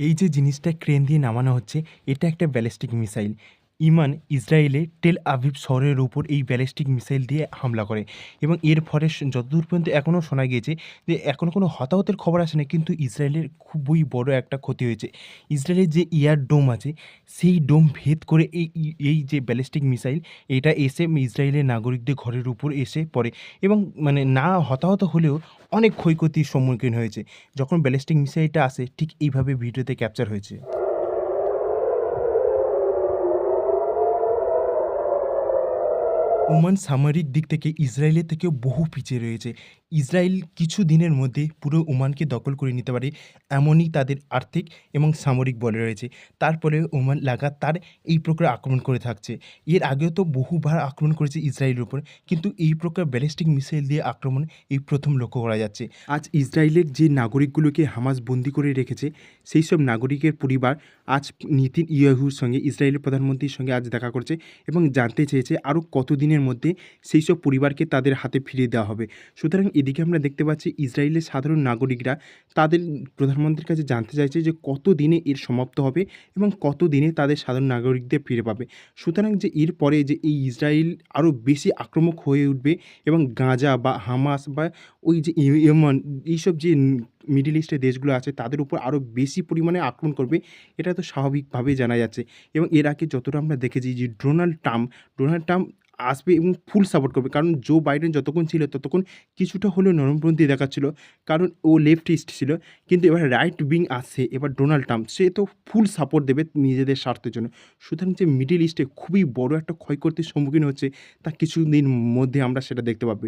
এই যে জিনিসটা ক্রেন দিয়ে নামানো হচ্ছে এটা একটা ব্যালিস্টিক মিসাইল। ইমান ইসরায়েলে টেল আভিভ শহরের উপর এই ব্যালিস্টিক মিসাইল দিয়ে হামলা করে। এবং এর ফলে যতদূর পর্যন্ত এখনও শোনা গিয়েছে যে এখনও কোনো হতাহতের খবর আসে না কিন্তু ইসরায়েলের খুবই বড় একটা ক্ষতি হয়েছে। ইসরায়েলের যে ইয়ার ডোম আছে, সেই ডোম ভেদ করে এই এই- যে ব্যালিস্টিক মিসাইল, এটা এসে ইসরায়েলের নাগরিকদের ঘরের উপর এসে পড়ে। এবং মানে না হতাহত হলেও অনেক ক্ষয়ক্ষতির সম্মুখীন হয়েছে। যখন ব্যালিস্টিক মিসাইলটা আসে, ঠিক এইভাবে ভিডিওতে ক্যাপচার হয়েছে। ওমান সামরিক দিক থেকে ইসরায়েলের থেকেও বহু পিছিয়ে রয়েছে। ইসরায়েল কিছু দিনের মধ্যে পুরো ওমানকে দখল করে নিতে পারে, এমনই তাদের আর্থিক এবং সামরিক বলে রয়েছে। তারপরে ওমান লাগাতার এই প্রকার আক্রমণ করে থাকছে। এর আগেও তো বহুবার আক্রমণ করেছে ইসরায়েলের উপর, কিন্তু এই প্রকার ব্যালিস্টিক মিসাইল দিয়ে আক্রমণ এই প্রথম লক্ষ্য করা যাচ্ছে। আজ ইসরায়েলের যে নাগরিকগুলোকে হামাস বন্দি করে রেখেছে সেই সব নাগরিকের পরিবার আজ নীতিন ইয়াহুর সঙ্গে, ইসরায়েলের প্রধানমন্ত্রীর সঙ্গে আজ দেখা করছে এবং জানতে চেয়েছে আরও কত দিনের মধ্যে সেই সব পরিবারকে তাদের হাতে ফিরিয়ে দেওয়া হবে। সুতরাং এদিকে আমরা দেখতে পাচ্ছি ইসরায়েলের সাধারণ নাগরিকরা তাদের প্রধানমন্ত্রীর কাছে জানতে চাইছে যে কত দিনে এর সমাপ্ত হবে এবং কত দিনে তাদের সাধারণ নাগরিকদের ফিরে পাবে। সুতরাং যে এর পরে যে এই ইসরায়েল আরও বেশি আক্রমক হয়ে উঠবে এবং গাঁজা বা হামাস বা ওই যে ইয়েমন এইসব যে মিডিল ইস্টের দেশগুলো আছে তাদের উপর আরও বেশি পরিমাণে আক্রমণ করবে, এটা তো স্বাভাবিকভাবেই জানা যাচ্ছে। এবং এর আগে যতটা আমরা দেখেছি যে ডোনাল্ড ট্রাম্প ডোনাল্ড ট্রাম্প আসবে এবং ফুল সাপোর্ট করবে। কারণ জো বাইডেন যতক্ষণ ছিল, ততক্ষণ কিছুটা হলেও নরমপন্থী দেখাচ্ছিল। কারণ ও লেফট ইস্ট ছিল। কিন্তু এবার রাইট উইং আসছে, এবার ডোনাল্ড ট্রাম্প সে তো ফুল সাপোর্ট দেবে নিজেদের স্বার্থের জন্য। সুতরাং যে মিডিল ইস্টে খুবই বড় একটা ক্ষয়ক্ষতির সম্মুখীন হচ্ছে, তা কিছুদিন মধ্যে আমরা সেটা দেখতে পাবো।